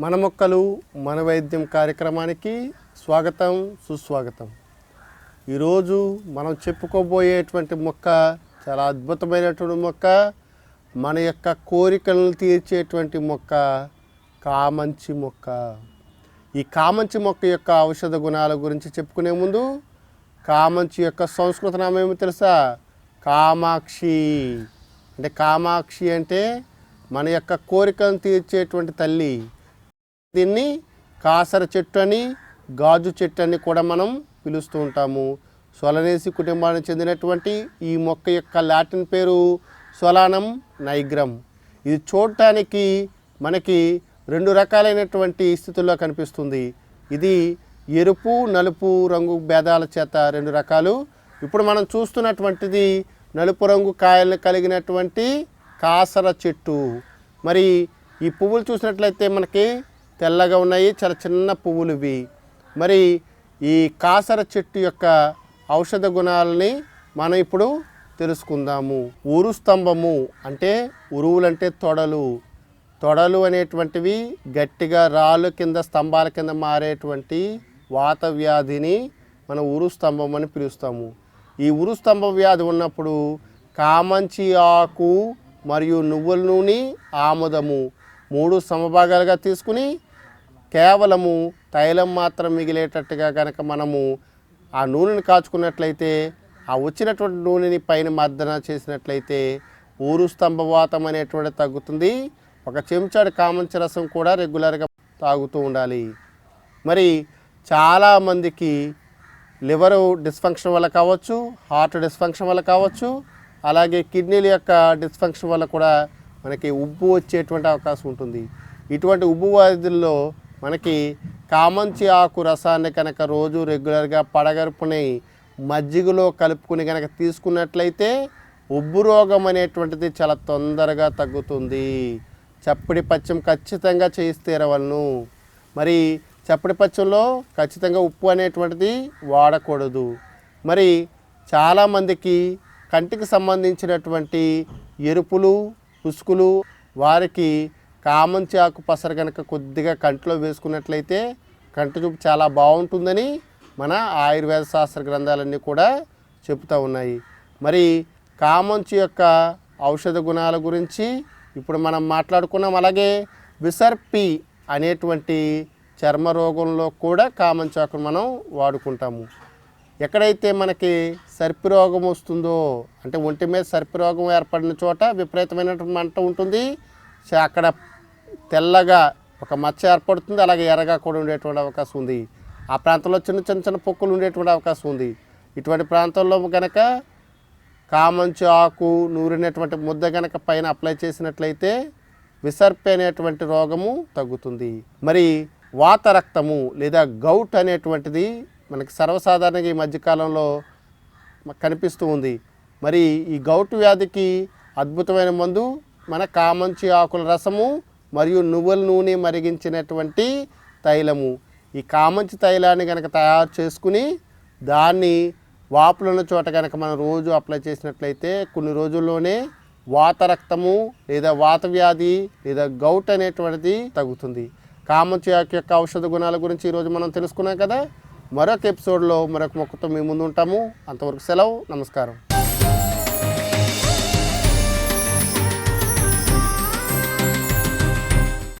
మన మొక్కలు మన వైద్యం కార్యక్రమానికి స్వాగతం సుస్వాగతం. ఈరోజు మనం చెప్పుకోబోయేటువంటి మొక్క చాలా అద్భుతమైనటువంటి మొక్క. మన యొక్క కోరికలను తీర్చేటువంటి మొక్క కామంచి మొక్క. ఈ కామంచి మొక్క యొక్క ఔషధ గుణాల గురించి చెప్పుకునే ముందు కామంచి యొక్క సంస్కృత నామం ఏమో తెలుసా? కామాక్షి. అంటే కామాక్షి అంటే మన యొక్క కోరికలను తీర్చేటువంటి తల్లి దీన్ని కాసర చెట్టు అని గాజు చెట్టు అని కూడా మనం పిలుస్తూ ఉంటాము. సొలనేసి కుటుంబానికి చెందినటువంటి ఈ మొక్క యొక్క లాటిన్ పేరు సొలానం నైగ్రమ్ ఇది చూడటానికి మనకి రెండు రకాలైనటువంటి స్థితుల్లో కనిపిస్తుంది. ఇది ఎరుపు నలుపు రంగు భేదాల చేత రెండు రకాలు. ఇప్పుడు మనం చూస్తున్నటువంటిది నలుపు రంగు కాయలను కలిగినటువంటి కాసర చెట్టు. మరి ఈ పువ్వులు చూసినట్లయితే మనకి తెల్లగా ఉన్నాయి చాలా చిన్న పువ్వులు ఇవి మరి ఈ కాసర చెట్టు యొక్క ఔషధ గుణాలని మనం ఇప్పుడు తెలుసుకుందాము. ఊరు స్తంభము అంటే ఉరువులంటే తొడలు. తొడలు అనేటువంటివి గట్టిగా రాళ్ళు కింద స్తంభాల కింద మారేటువంటి వాత వ్యాధిని మనం ఉరు స్తంభం అని పిలుస్తాము. ఈ ఉరు స్తంభ వ్యాధి ఉన్నప్పుడు కామంచి ఆకు మరియు నువ్వుల నూనె ఆముదము. మూడు సమభాగాలుగా తీసుకుని కేవలము తైలం మాత్రం మిగిలేటట్టుగా కనుక మనము ఆ నూనెని కాచుకున్నట్లయితే ఆ వచ్చినటువంటి నూనెని పైన మర్దన చేసినట్లయితే ఊరు స్తంభవాతం అనేటువంటి తగ్గుతుంది. ఒక చెంచాడు కామంచి రసం కూడా రెగ్యులర్గా తాగుతూ ఉండాలి. మరి చాలామందికి లివరు డిస్ఫంక్షన్ వల్ల కావచ్చు హార్ట్ డిస్ఫంక్షన్ వల్ల కావచ్చు అలాగే కిడ్నీల యొక్క డిస్ఫంక్షన్ వల్ల కూడా మనకి ఉబ్బు వచ్చేటువంటి అవకాశం ఉంటుంది. ఇటువంటి ఉబ్బు వ్యాధుల్లో మనకి కామంచి ఆకు రసాన్ని కనుక రోజు రెగ్యులర్గా పడగరుపుని మజ్జిగలో కలుపుకుని కనుక తీసుకున్నట్లయితే ఉబ్బు రోగం అనేటువంటిది చాలా తొందరగా తగ్గుతుంది. చప్పడి పచ్చం ఖచ్చితంగా చేయిస్తేరవలను మరి చప్పడి పచ్చంలో ఖచ్చితంగా ఉప్పు అనేటువంటిది వాడకూడదు. మరి చాలామందికి కంటికి సంబంధించినటువంటి ఎరుపులు పుసుకులు వారికి కామంచి ఆకు పసర కనుక కొద్దిగా కంటిలో వేసుకున్నట్లయితే కంటి చూపు చాలా బాగుంటుందని మన ఆయుర్వేద శాస్త్ర గ్రంథాలన్నీ కూడా చెబుతూ ఉన్నాయి. మరి కామంచి యొక్క ఔషధ గుణాల గురించి ఇప్పుడు మనం మాట్లాడుకున్నాం. అలాగే విసర్పి అనేటువంటి చర్మ రోగంలో కూడా కామంచి ఆకును మనం వాడుకుంటాము. ఎక్కడైతే మనకి సర్పి రోగం వస్తుందో అంటే ఒంటి మీద సర్పి రోగం ఏర్పడిన చోట విపరీతమైనటువంటి మంట ఉంటుంది. అక్కడ తెల్లగా ఒక మచ్చ ఏర్పడుతుంది అలాగే ఎర్రగా కూడా ఉండేటువంటి అవకాశం ఉంది. ఆ ప్రాంతంలో చిన్న చిన్న చిన్న పొక్కులు ఉండేటువంటి అవకాశం ఉంది. ఇటువంటి ప్రాంతంలో కనుక కామంచు ఆకు నూరినటువంటి ముద్ద కనుక పైన అప్లై చేసినట్లయితే విసర్పి అనేటువంటి రోగము తగ్గుతుంది. మరి వాత రక్తము లేదా గౌట్ అనేటువంటిది మనకి సర్వసాధారణంగా ఈ మధ్యకాలంలో కనిపిస్తూ ఉంది. మరి ఈ గౌటు వ్యాధికి అద్భుతమైన మందు మన కామంచి ఆకుల రసము మరియు నువ్వుల నూనె మరిగించినటువంటి తైలము. ఈ కామంచి తైలాన్ని కనుక తయారు చేసుకుని దాన్ని వాపులున్న చోట కనుక మనం రోజు అప్లై చేసినట్లయితే కొన్ని రోజుల్లోనే వాత రక్తము లేదా వాత వ్యాధి లేదా గౌట్ అనేటువంటిది తగ్గుతుంది. కామంచి ఆకు యొక్క ఔషధ గుణాల గురించి ఈరోజు మనం తెలుసుకున్నాం కదా. మరొక ఎపిసోడ్లో మరొక మొక్కతో మీ ముందు ఉంటాము. అంతవరకు సెలవు. నమస్కారం.